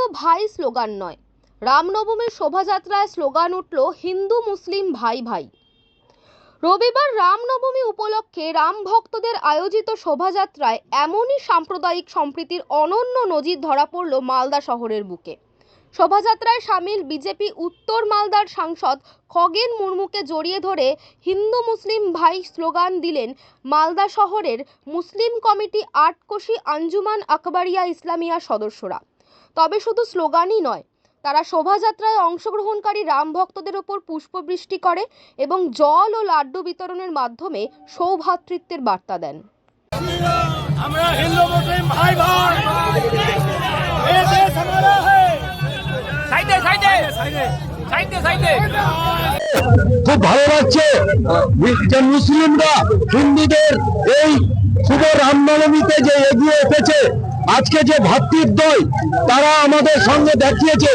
শুধু ভাই স্লোগান নয়। রামনবমীর শোভাযাত্রায় স্লোগান উঠল হিন্দু মুসলিম ভাই ভাই। রবিবার রামনবমী উপলক্ষে রাম ভক্তদের আয়োজিত শোভাযাত্রায় এমনই সাম্প্রদায়িক সম্প্রীতির অনন্য নজির ধরা পড়ল মালদা শহরের বুকে। শোভাযাত্রায় সামিল বিজেপি উত্তর মালদার সাংসদ খগেন মুর্মুকে জড়িয়ে ধরে হিন্দু মুসলিম ভাই স্লোগান দিলেন মালদা শহরের মুসলিম কমিটি আটকোশি আঞ্জুমান আকবরিয়া ইসলামিয়া সদস্যরা। তবে শুধু স্লোগানই নয় তারা শোভাযাত্রায় অংশগ্রহণকারী রাম ভক্তদের ওপর পুষ্পবৃষ্টি করে এবং জল ও লাড্ডু বিতরণের মাধ্যমে সৌভাতৃত্বের বার্তা দেন। সাইডে। সাইডে সাইডে। খুব ভালো লাগছে। মুসলিমরা, হিন্দুদের এই শুভ রামনবমীতে যে এগিয়ে এসেছে, আজকে যে ভাতৃদ্বয় তারা আমাদের সঙ্গে দেখিয়েছে।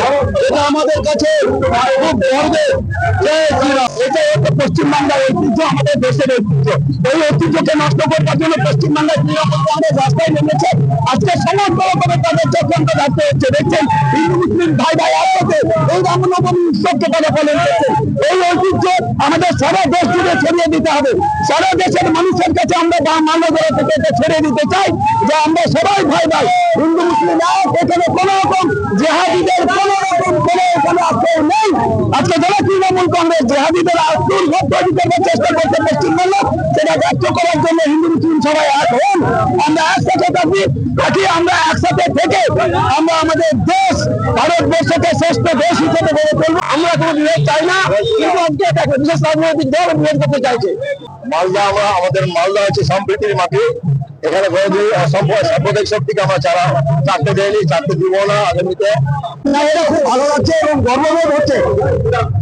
এটা আমাদের কাছে খুব গর্বের। এটা হচ্ছে পশ্চিমবাংলার ঐতিহ্য, আমাদের দেশের ঐতিহ্য। এই ঐতিহ্যকে নষ্ট করবার জন্য পশ্চিমবাংলার তৃণমূল রাস্তায় নেমেছে। আজকে সমস্ত রকমের তাদের চক্রান্ত ব্যর্থ হচ্ছে। দেখছেন, হিন্দু, মুসলিম, ভাই ভাই এই আমাদের দেশ দিতে হবে। সারা দেশের মানুষের কাছে আমরা চাই যে আমরা সবাই ভাই ভাই হিন্দু, মুসলিম কোন রকম জেহাদিদের কোন রকম কোন এখানে আশ্রয় নেই আজকে যারা তৃণমূল কংগ্রেস জেহাদিদের ভর্তি দিতে চেষ্টা করছে পশ্চিমবঙ্গ সেটা ব্যক্ত করার জন্য হিন্দু মুসলিম সবাই এক হন। আমরা একসাথে থাকি থাকি আমরা একসাথে থেকে আমরা আমাদের দেশ ভারতবর্ষকে শ্রেষ্ঠ দেশ হিসেবে গড়ে তুলবো। আমরা কোনো বিভেদ চাই না, কিন্তু আজকে একটা বিশেষ রাজনৈতিক দল বিভেদ করতে চাইছে। মালদা আমরা, আমাদের মালদা হচ্ছে সম্প্রীতির মাটি। এখানে সাম্প্রদায়িক শক্তিকে আমরা খুব ভালো লাগছে এবং গর্ববোধ হচ্ছে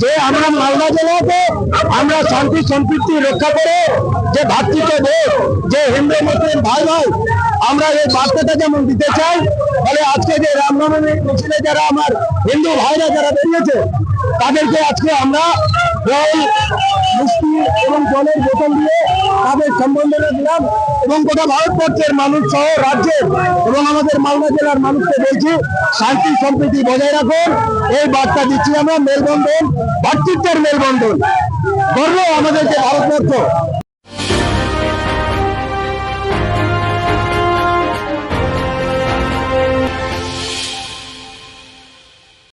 যে আমরা মালদা জেলাতে আমরা শান্তি সম্পৃক্তি রক্ষা করে যে ভাতৃত্ব যে হিন্দু, মুসলিম ভাই ভাই আমরা এই বার্তাটা যেমন দিতে চাই, ফলে আজকে যে রামনবমী মিছিলে যারা আমার হিন্দু ভাইরা যারা বেরিয়েছে, তাদেরকে আজকে আমরা মিষ্টি এবং জলের বোতল দিয়ে তাদের সম্বন্ধনে দিলাম এবং গোটা ভারতবর্ষের মানুষ সহ রাজ্যের এবং আমাদের মালদা জেলার মানুষকে বলছি, শান্তি সম্প্রীতি বজায় রাখুন। এই বার্তা দিচ্ছি আমরা মেলবন্ধন, ভাতৃত্বের মেলবন্ধন। গর্ব আমাদেরকে ভারতবর্ষ